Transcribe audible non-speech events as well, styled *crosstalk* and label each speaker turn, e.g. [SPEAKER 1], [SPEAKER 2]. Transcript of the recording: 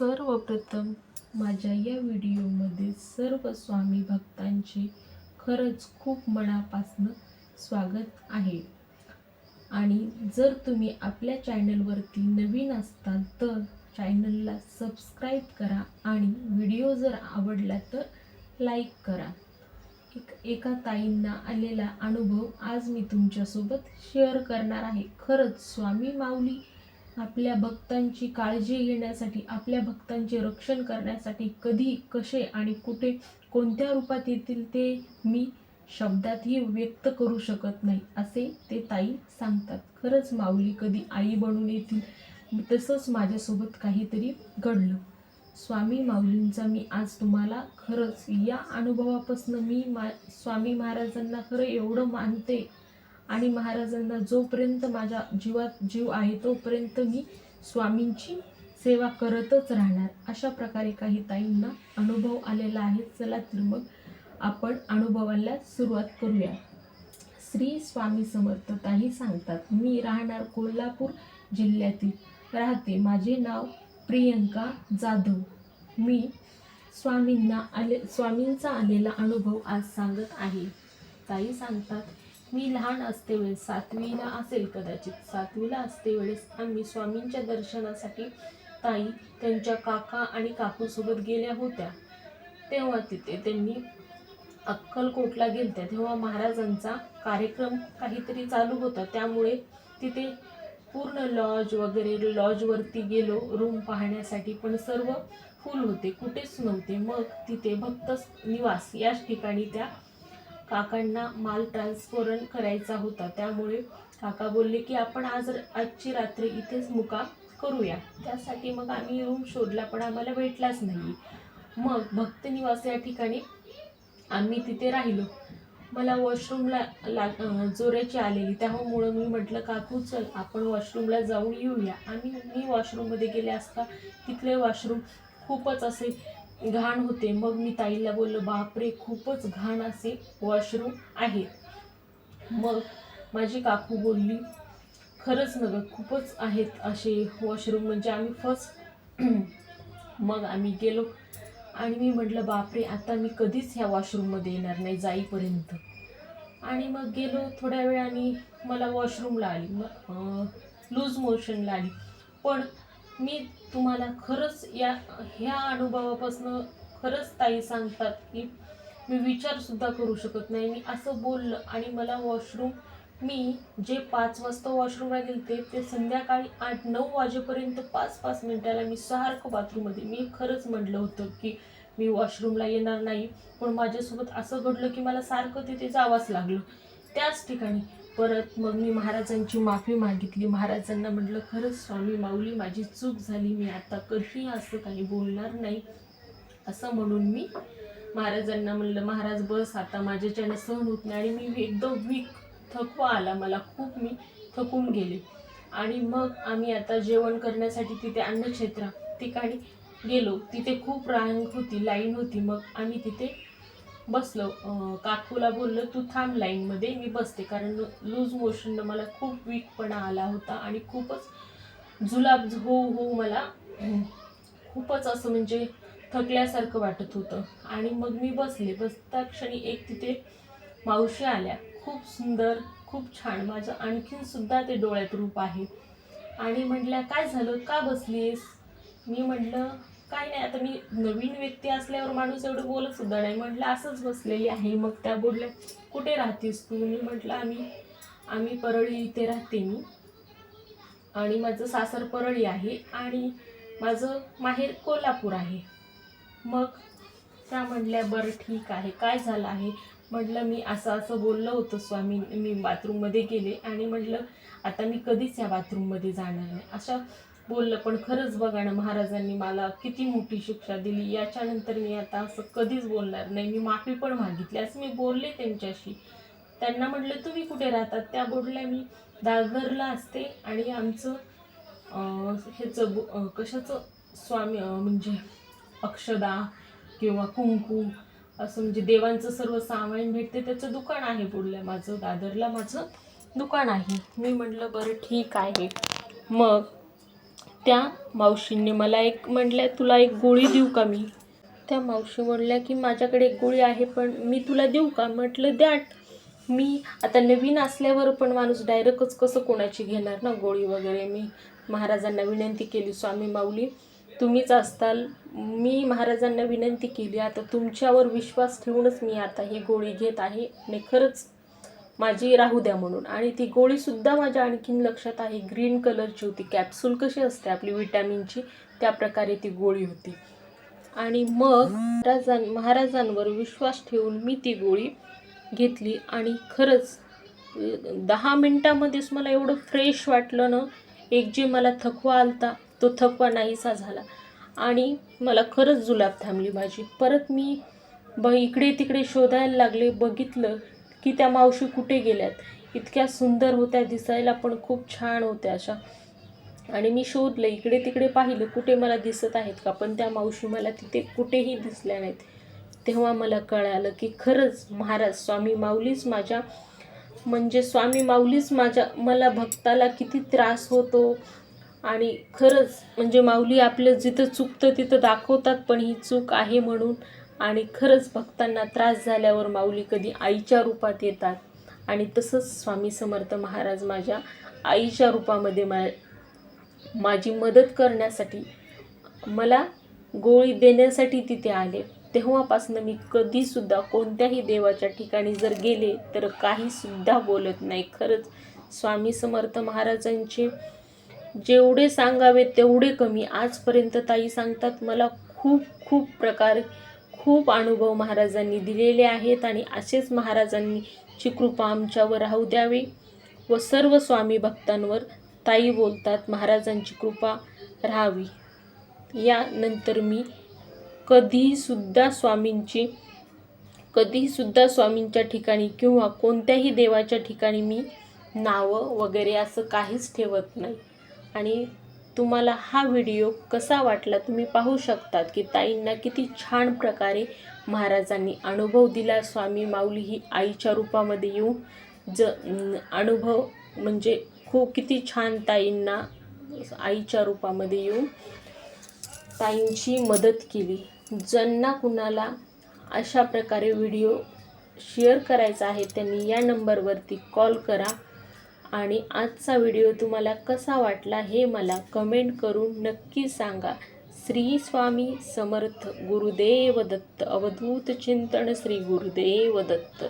[SPEAKER 1] सर्वप्रथम माझ्या या व्हिडिओमध्ये सर्व स्वामी भक्तांचे खरंच खूप मनापासनं स्वागत आहे. आणि जर तुम्ही आपल्या चॅनलवरती नवीन असताल तर चॅनलला सबस्क्राईब करा आणि व्हिडिओ जर आवडला तर लाईक करा. एक एका ताईंना आलेला अनुभव आज मी तुमच्यासोबत शेअर करणार आहे. खरंच स्वामी माऊली आपल्या भक्तांची काळजी घेण्यासाठी आपल्या भक्तांचे रक्षण करण्यासाठी कधी कसे आणि कुठे कोणत्या रूपात येतील ते मी शब्दातही व्यक्त करू शकत नाही असे ते ताई सांगतात. खरंच माऊली कधी आई बनून येतील तसंच माझ्यासोबत काहीतरी घडलं. स्वामी माऊलींचा मी आज तुम्हाला खरंच या अनुभवापासून मी मा स्वामी महाराजांना खरं एवढं मानते आणि महाराजांना जोपर्यंत माझ्या जीवात जीव आहे तोपर्यंत मी स्वामींची सेवा करतच राहणार. अशा प्रकारे काही ताईंना अनुभव आलेला आहे. चला तर मग आपण अनुभवाला सुरुवात करूया. श्री स्वामी समर्थ ताई सांगतात मी राहणार कोल्हापूर जिल्ह्यातील. राहते. माझे नाव प्रियंका जाधव. मी स्वामींना आले स्वामींचा आलेला अनुभव आज सांगत आहे. ताई सांगतात मी लहान असते वेळेस सातवीला असेल कदाचित. सातवीला असते वेळेस आम्ही स्वामींच्या दर्शनासाठी ताई त्यांच्या काका आणि काकूसोबत गेल्या होत्या. तेव्हा तिथे त्यांनी अक्कलकोटला गेलत्या. तेव्हा महाराजांचा कार्यक्रम काहीतरी चालू होता. त्यामुळे तिथे पूर्ण लॉज वगैरे लॉजवरती गेलो. रूम पाहण्यासाठी पण सर्व फुल होते. कुठेच नव्हते. मग तिथे भक्त निवास. याच ठिकाणी त्या काकांना माल ट्रान्सफर करायचा होता. त्यामुळे काका बोलले की आपण आज आजची रात्री इथेच मुकाम करूया. त्यासाठी मग आम्ही रूम शोधला पण आम्हाला भेटलाच नाही. मग भक्तनिवास या ठिकाणी आम्ही तिथे राहिलो. मला वॉशरूमला ला जोऱ्याची आलेली. त्यामुळं मी म्हटलं काकू चल आपण वॉशरूमला जाऊन येऊया. आणि मी वॉशरूममध्ये गेले असता तिथले वॉशरूम खूपच असे घाण होते. मग मी ताईला बोललो बापरे खूपच घाण असे वॉशरूम आहे. मग माझी काकू बोलली खरंच न गं खूपच आहेत असे वॉशरूम म्हणजे आम्ही फर्स्ट *clears throat* मग आम्ही गेलो आणि मी म्हटलं बापरे आता मी कधीच ह्या वॉशरूममध्ये येणार नाही जाईपर्यंत. आणि मग गेलो थोड्या वेळाने मला वॉशरूमला आली. मग लूज मोशनला आली. पण मी तुम्हाला खरंच या ह्या अनुभवापासून खरंच ताई सांगतात की मी विचारसुद्धा करू शकत नाही. मी असं बोललं आणि मला वॉशरूम मी जे पाच वाजता वॉशरूमला गेलते ते संध्याकाळी आठ नऊ वाजेपर्यंत पाच पाच मिनिटाला मी सारखं बाथरूममध्ये मी खरंच म्हटलं होतं की मी वॉशरूमला येणार नाही. पण माझ्यासोबत असं घडलं की मला सारखं तिथे जावंच लागलं. त्याच ठिकाणी परत मग मी महाराजांची माफी मागितली. महाराजांना म्हटलं खरंच स्वामी माऊली माझी चूक झाली. मी आता कधी असं काही बोलणार नाही. असं म्हणून मी महाराजांना म्हणलं महाराज बस आता. माझ्याच्यानं सहन होत नाही. आणि मी एकदम वीक थकवा आला मला. खूप मी थकून गेले. आणि मग आम्ही आता जेवण करण्यासाठी तिथे अन्नक्षेत्रा ठिकाणी गेलो. तिथे खूप रांग होती लाईन होती. मग आम्ही तिथे बसलो. काकूला बोललो तू थांब लाईनमध्ये मी बसते. कारण लूज मोशननं मला खूप वीकपणा आला होता आणि खूपच जुलाब हो हो मला खूपच असं म्हणजे थकल्यासारखं वाटत होतं. आणि मग मी बसले. बसता क्षणी एक तिथे मावशी आल्या. खूप सुंदर खूप छान. माझं आणखीन सुद्धा ते डोळ्यात रूप आहे. आणि म्हटल्या काय झालं? का बसलीस मी म्हटलं काय नाही आता मी नवीन व्यक्ती असल्यावर माणूस एवढं बोलत सुद्धा नाही. म्हटलं असंच बसलेली आहे. मग त्या बोलल्या कुठे राहतेस तू? मी म्हटलं आम्ही आम्ही परळी इथे राहते मी. आणि माझं सासर परळी आहे आणि माझं माहेर कोल्हापूर आहे. मग त्या म्हटल्या बरं ठीक आहे. काय झालं आहे? म्हटलं मी असं असं बोललं होतं स्वामी मी बाथरूममध्ये गेले आणि म्हटलं आता मी कधीच या बाथरूममध्ये जाणार नाही. अशा बोललं पण खरंच बघा ना महाराजांनी मला किती मोठी शिक्षा दिली. याच्यानंतर मी आता असं कधीच बोलणार नाही. मी माफी पण मागितली. असं मी बोलले त्यांच्याशी. त्यांना म्हटलं तुम्ही कुठे राहतात? त्या बोलल्या मी दादरला असते आणि आमचं ह्याचं कशाचं स्वामी म्हणजे अक्षदा किंवा कुंकू असं म्हणजे देवांचं सर्व सामान भेटते. त्याचं दुकान आहे बोलल्या माझं. दादरला माझं दुकान आहे. मी म्हटलं बरं ठीक आहे. मग त्या मावशींनी मला एक म्हटल्या तुला एक गोळी देऊ का मी? त्या मावशी म्हणल्या की माझ्याकडे एक गोळी आहे पण मी तुला देऊ का? म्हटलं द्या मी आता नवीन असल्यावर पण माणूस डायरेक्टच कसं कोणाची घेणार ना गोळी वगैरे? मी महाराजांना विनंती केली स्वामी माऊली तुम्हीच असताल. मी महाराजांना विनंती केली आता तुमच्यावर विश्वास ठेवूनच मी आता ही गोळी घेत आहे. आणि खरंच माझी राहू द्या म्हणून. आणि ती गोळीसुद्धा माझ्या आणखीन लक्षात आहे. ग्रीन कलरची होती. कॅप्सूल कशी असते आपली? विटॅमिनची त्या प्रकारे ती गोळी होती. आणि मग राजां महाराजांवर विश्वास ठेवून मी ती गोळी घेतली. आणि खरंच दहा मिनटामध्येच मला एवढं फ्रेश वाटलं ना. एक जे मला थकवा आलता तो थकवा नाहीसा झाला. आणि मला खरंच जुलाब थांबली माझी. परत मी ब इकडे तिकडे शोधायला लागले. बघितलं की त्या मावशी कुठे गेल्यात? इतक्या सुंदर होत्या दिसायला पण खूप छान होत्या अशा. आणि मी शोधलं इकडे तिकडे पाहिलं कुठे मला दिसत आहेत का? पण त्या मावशी मला तिथे कुठेही दिसल्या नाहीत. तेव्हा मला कळालं की खरंच महाराज स्वामी माऊलीच माझ्या म्हणजे स्वामी माऊलीच माझ्या मला भक्ताला किती त्रास होतो. आणि खरंच म्हणजे माऊली आपलं जिथं चुकतं तिथं दाखवतात पण ही चूक आहे म्हणून आणि खरंच भक्तांना त्रास झाल्यावर माऊली कधी आईच्या रूपात येतात. आणि तसंच स्वामी समर्थ महाराज माझ्या आईच्या रूपामध्ये मा माझी मदत करण्यासाठी मला गोळी देण्यासाठी तिथे आले. तेव्हापासून मी कधीसुद्धा कोणत्याही देवाच्या ठिकाणी जर गेले तर काहीसुद्धा बोलत नाही. खरंच स्वामी समर्थ महाराजांचे जेवढे सांगावे तेवढे कमी आजपर्यंत ताई सांगतात. मला खूप खूप प्रकार खूप अनुभव महाराजांनी दिलेले आहेत आणि असेच महाराजांची कृपा आमच्यावर राहू द्यावी व सर्व स्वामी भक्तांवर ताई बोलतात महाराजांची कृपा राहावी. यानंतर मी कधीसुद्धा स्वामींची कधीसुद्धा स्वामींच्या ठिकाणी किंवा कोणत्याही देवाच्या ठिकाणी मी नावं वगैरे असं काहीच ठेवत नाही. आणि तुम्हाला हा व्हिडिओ कसा वाटला तुम्ही पाहू शकतात की ताईंना किती छान प्रकारे महाराजांनी अनुभव दिला. स्वामी माऊली ही आईच्या रूपामध्ये येऊन ज अनुभव म्हणजे खूप किती छान ताईंना आईच्या रूपामध्ये येऊन ताईंची मदत केली. ज्यांना कुणाला अशा प्रकारे व्हिडिओ शेअर करायचा आहे त्यांनी या नंबरवरती कॉल करा. आणि आजचा व्हिडिओ तुम्हाला कसा वाटला हे मला कमेंट करून नक्की सांगा. श्री स्वामी समर्थ गुरुदेव दत्त अवधूत चिंतन श्री गुरुदेव दत्त.